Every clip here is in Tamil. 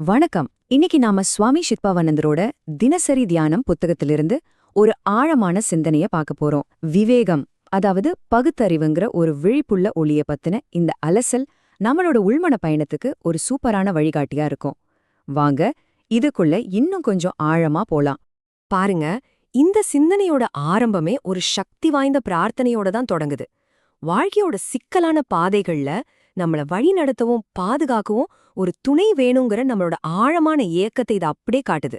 வணக்கம். இன்னைக்கு நாம சுவாமி சித்பாவானந்தரோட தினசரி தியானம் புத்தகத்திலிருந்து ஒரு ஆழமான சிந்தனைய பார்க்க போறோம். விவேகம் அதாவது பகுத்தறிவுங்கிற ஒரு விழிப்புள்ள ஒளிய பத்தின இந்த அலசல் நம்மளோட உள்மன பயணத்துக்கு ஒரு சூப்பரான வழிகாட்டியா இருக்கும். வாங்க இதுக்குள்ள இன்னும் கொஞ்சம் ஆழமா போலாம். பாருங்க இந்த சிந்தனையோட ஆரம்பமே ஒரு சக்தி வாய்ந்த பிரார்த்தனையோட தான் தொடங்குது. வாழ்க்கையோட சிக்கலான பாதைகள்ல நம்மள வழி நடத்தவும் பாதுகாக்கவும் ஒரு துணை வேணுங்கிற நம்மளோட ஆழமான ஏக்கத்தை இது அப்படியே காட்டுது.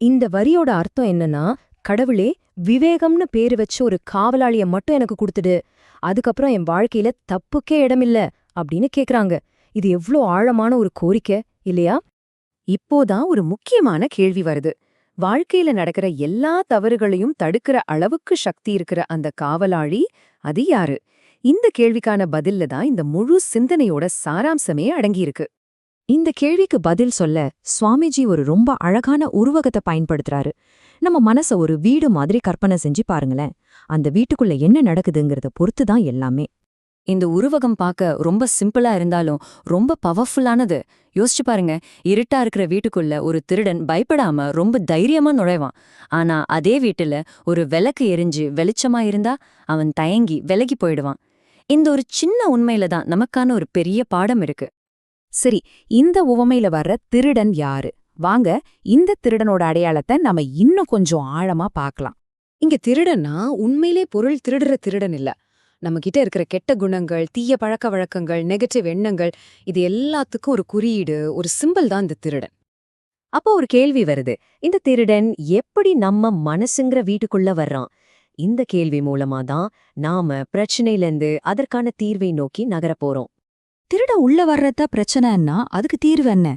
இந்த வரியோட அர்த்தம் என்னன்னா கடவுளே விவேகம்னு பேரு வச்சு ஒரு காவலாளிய மட்டும் எனக்கு கொடுத்துடு. அதுக்கப்புறம் என் வாழ்க்கையில தப்புக்கே இடமில்ல அப்படின்னு கேக்குறாங்க. இது எவ்ளோ ஆழமான ஒரு கோரிக்கை இல்லையா? இப்போதான் ஒரு முக்கியமான கேள்வி வருது. வாழ்க்கையில நடக்கிற எல்லா தவறுகளையும் தடுக்கிற அளவுக்கு சக்தி இருக்கிற அந்த காவலாளி அது யாரு? இந்த கேள்விக்கான பதில்ல தான் இந்த முழு சிந்தனையோட சாராம்சமே அடங்கியிருக்கு. இந்த கேள்விக்கு பதில் சொல்ல சுவாமிஜி ஒரு ரொம்ப அழகான உருவகத்தை பயன்படுத்துறாரு. நம்ம மனச ஒரு வீடு மாதிரி கற்பனை செஞ்சு பாருங்களேன். அந்த வீட்டுக்குள்ள என்ன நடக்குதுங்கிறத பொறுத்து தான் எல்லாமே. இந்த உருவகம் பார்க்க ரொம்ப சிம்பிளா இருந்தாலும் ரொம்ப பவர்ஃபுல்லானது. யோசிச்சு பாருங்க இருட்டா இருக்கிற வீட்டுக்குள்ள ஒரு திருடன் பயப்படாம ரொம்ப தைரியமா நுழைவான். ஆனா அதே வீட்டுல ஒரு விளக்கு எரிஞ்சு வெளிச்சமா இருந்தா அவன் தயங்கி விலகி போயிடுவான். இந்த ஒரு சின்ன உண்மையில தான் நமக்கான ஒரு பெரிய பாடம் இருக்கு. சரி இந்த உவமையில வர்ற திருடன் யாரு? வாங்க இந்த திருடனோட அடையாளத்தை நம்ம இன்னும் கொஞ்சம் ஆழமா பார்க்கலாம். இங்க திருடன்னா உண்மையிலே பொருள் திருடுற திருடன் இல்ல. நம்ம கிட்ட இருக்கிற கெட்ட குணங்கள் தீய பழக்க வழக்கங்கள் நெகட்டிவ் எண்ணங்கள் இது எல்லாத்துக்கும் ஒரு குறியீடு ஒரு சிம்பிள் தான் இந்த திருடன். அப்போ ஒரு கேள்வி வருது. இந்த திருடன் எப்படி நம்ம மனசுங்கிற வீட்டுக்குள்ள வர்றான்? இந்த கேள்வி மூலமா தான் நாம பிரச்சனையிலேருந்து அதற்கான தீர்வை நோக்கி நகரப் போறோம். திருட உள்ள வர்றத பிரச்சனைன்னா அதுக்கு தீர்வு என்ன?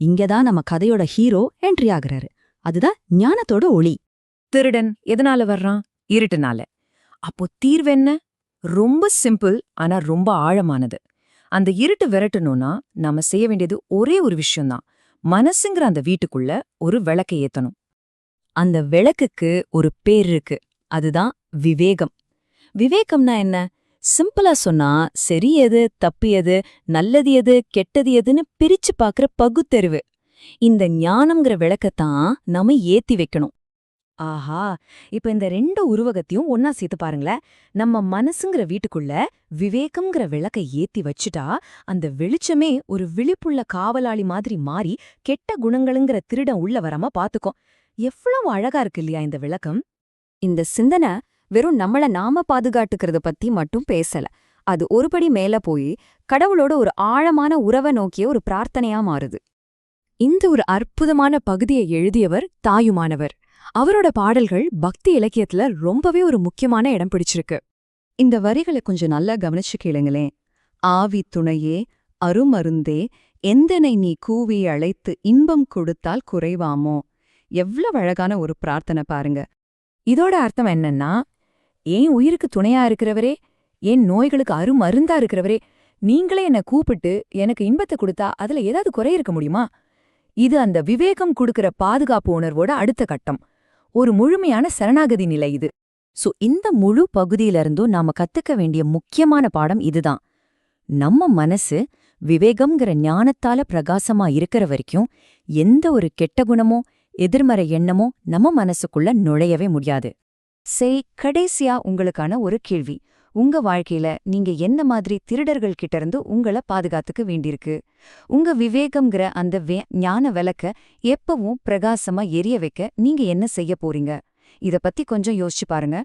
இங்கதான் நம்ம கதையோட ஹீரோ என்ட்ரி ஆகுறாரு. அதுதான் ஞானத்தோட ஒளி. திருடன் எதனால வர்றான்? இருட்டுனால. அப்போ தீர்வு என்ன? ரொம்ப சிம்பிள் ஆனா ரொம்ப ஆழமானது. அந்த இருட்டு விரட்டணும்னா நாம செய்ய வேண்டியது ஒரே ஒரு விஷயம்தான். மனசுங்கிற அந்த வீட்டுக்குள்ள ஒரு விளக்கை ஏத்தணும். அந்த விளக்குக்கு ஒரு பேர் இருக்கு. அதுதான் விவேகம். விவேகம்னா என்ன? சிம்பிளா சொன்னா சரி எது தப்பு எது நல்லது எது கெட்டது எதுன்னு பிரிச்சு பாக்குற பகுத்தறிவு. இந்த ஞானம்ங்கிற விளக்கத்தான் நாம ஏத்தி வைக்கணும். ஆஹா! இப்ப இந்த ரெண்டு உருவகத்தையும் ஒன்னா சேர்த்து பாருங்களேன். நம்ம மனசுங்கிற வீட்டுக்குள்ள விவேகம்ங்கிற விளக்க ஏத்தி வச்சுட்டா அந்த வெளிச்சமே ஒரு விழிப்புள்ள காவலாளி மாதிரி மாறி கெட்ட குணங்களுங்கிற திருடம் உள்ள வராம பாத்துக்கும். எவ்வளவு அழகா இருக்கு இல்லையா இந்த விளக்கம்? இந்த சிந்தனை வெறும் நம்மள நாம பாதுகாட்டுக்கிறத பத்தி மட்டும் பேசல. அது ஒருபடி மேல போய் கடவுளோட ஒரு ஆழமான உறவை நோக்கிய ஒரு பிரார்த்தனையா மாறுது. இந்த ஒரு அற்புதமான பகுதியை எழுதியவர் தாயுமானவர். அவரோட பாடல்கள் பக்தி இலக்கியத்துல ரொம்பவே ஒரு முக்கியமான இடம் பிடிச்சிருக்கு. இந்த வரிகளை கொஞ்சம் நல்லா கவனிச்சு கேளுங்களேன். ஆவி துணையே அருமருந்தே எந்தனை நீ கூவி அழைத்து இன்பம் கொடுத்தால் குறைவாமோ? எவ்வளவு அழகான ஒரு பிரார்த்தனை பாருங்க. இதோட அர்த்தம் என்னன்னா ஏன் உயிருக்கு துணையா இருக்கிறவரே? என் நோய்களுக்கு அருமருந்தா இருக்கிறவரே? நீங்களே என்ன கூப்பிட்டு எனக்கு இன்பத்தை கொடுத்தா அதுல ஏதாவது குறை இருக்க முடியுமா? இது அந்த விவேகம் கொடுக்கிற பாதுகாப்பு உணர்வோட அடுத்த கட்டம். ஒரு முழுமையான சரணாகதி நிலை இது. சோ இந்த முழு பகுதியிலிருந்தும் நாம கத்துக்க வேண்டிய முக்கியமான பாடம் இதுதான். நம்ம மனசு விவேகம்ங்கிற ஞானத்தால பிரகாசமா இருக்கிற வரைக்கும் எந்த ஒரு கெட்ட குணமோ எதிர்மறை எண்ணமோ நம்ம மனசுக்குள்ள நுழையவே முடியாது. செய் கடைசியா உங்களுக்கான ஒரு கேள்வி. உங்க வாழ்க்கையில நீங்க என்ன மாதிரி திருடர்கள் கிட்ட இருந்து உங்களை பாதுகாத்துக்க வேண்டியிருக்கு? உங்க விவேகம்ங்கிற அந்த வே- ஞான விளக்க எப்பவும் பிரகாசமா எரிய வைக்க நீங்க என்ன செய்ய போறீங்க? இத பத்தி கொஞ்சம் யோசிச்சு பாருங்க.